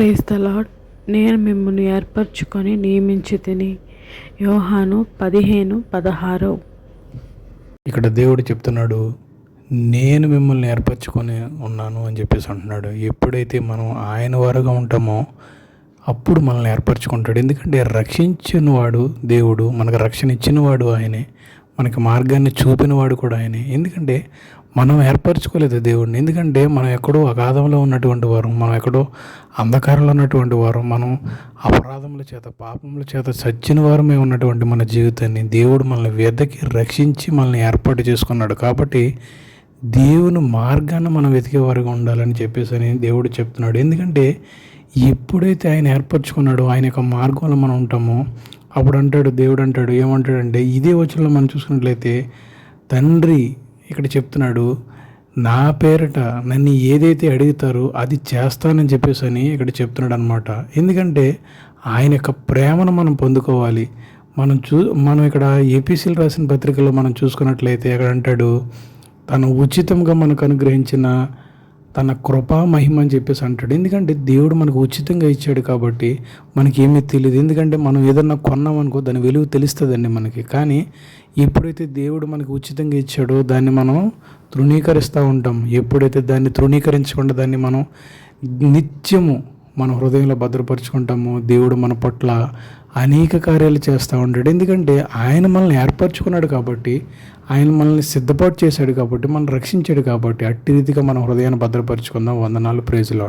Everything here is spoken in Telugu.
ప్రైజ్ ద లాడ్ నేను మిమ్మల్ని ఏర్పరచుకొని నియమించి తిని యోహాను పదిహేను పదహారు. ఇక్కడ దేవుడు చెప్తున్నాడు నేను మిమ్మల్ని ఏర్పరచుకొని ఉన్నాను అని చెప్పేసి అంటున్నాడు. ఎప్పుడైతే మనం ఆయన వారుగా ఉంటామో అప్పుడు మనల్ని ఏర్పరచుకుంటాడు. ఎందుకంటే రక్షించిన వాడు దేవుడు మనకు రక్షణ ఇచ్చినవాడు ఆయనే. మనకి మార్గాన్ని చూపినవాడు కూడా ఆయనే. ఎందుకంటే మనం ఏర్పరచుకోలేదు దేవుడిని ఎందుకంటే మనం ఎక్కడో అగాధంలో ఉన్నటువంటి వారు మనం ఎక్కడో అంధకారంలో ఉన్నటువంటి వారు మనం అపరాధముల చేత పాపముల చేత చచ్చిన వారమే ఉన్నటువంటి మన జీవితాన్ని దేవుడు మనల్ని వెదకి రక్షించి మనల్ని ఏర్పాటు చేసుకున్నాడు. కాబట్టి దేవుని మార్గాన్ని మనం వెతికేవారుగా ఉండాలని చెప్పేసి అని దేవుడు చెప్తున్నాడు. ఎందుకంటే ఎప్పుడైతే ఆయన ఏర్పరచుకున్నాడో ఆయన యొక్క మార్గంలో మనం ఉంటామో అప్పుడు అంటాడు దేవుడు అంటాడు ఏమంటాడంటే ఇదే వచనంలో మనం చూసుకున్నట్లయితే తండ్రి ఇక్కడ చెప్తున్నాడు నా పేరిట నన్ను ఏదైతే అడుగుతారో అది చేస్తానని చెప్పేసి అని ఇక్కడ చెప్తున్నాడు అనమాట ఎందుకంటే ఆయన యొక్క ప్రేమను మనం పొందుకోవాలి. మనం చూ మనం ఇక్కడ ఏపీసీలు రాసిన పత్రికలో మనం చూసుకున్నట్లయితే అక్కడ అంటాడు తను ఉచితంగా మనకు అనుగ్రహించిన తన కృపా మహిమ అని చెప్పేసి అంటాడు. ఎందుకంటే దేవుడు మనకు ఉచితంగా ఇచ్చాడు కాబట్టి మనకేమీ తెలియదు ఎందుకంటే మనం ఏదన్నా కొన్నామనుకో దాని విలువ తెలుస్తుందండి మనకి. కానీ ఎప్పుడైతే దేవుడు మనకు ఉచితంగా ఇచ్చాడో దాన్ని మనం తృణీకరిస్తూ ఉంటాం. ఎప్పుడైతే దాన్ని తృణీకరించకుండా దాన్ని మనం నిత్యము మన హృదయంలో భద్రపరుచుకుంటాము దేవుడు మన పట్ల అనేక కార్యాలు చేస్తూ ఉంటాడు. ఎందుకంటే ఆయన మనల్ని ఏర్పరచుకున్నాడు కాబట్టి ఆయన మనల్ని సిద్ధపాటు చేశాడు కాబట్టి మనం రక్షించాడు కాబట్టి అట్టి రీతిగా మన హృదయాన్ని భద్రపరుచుకుందాం. వందనాలు ప్రేజులో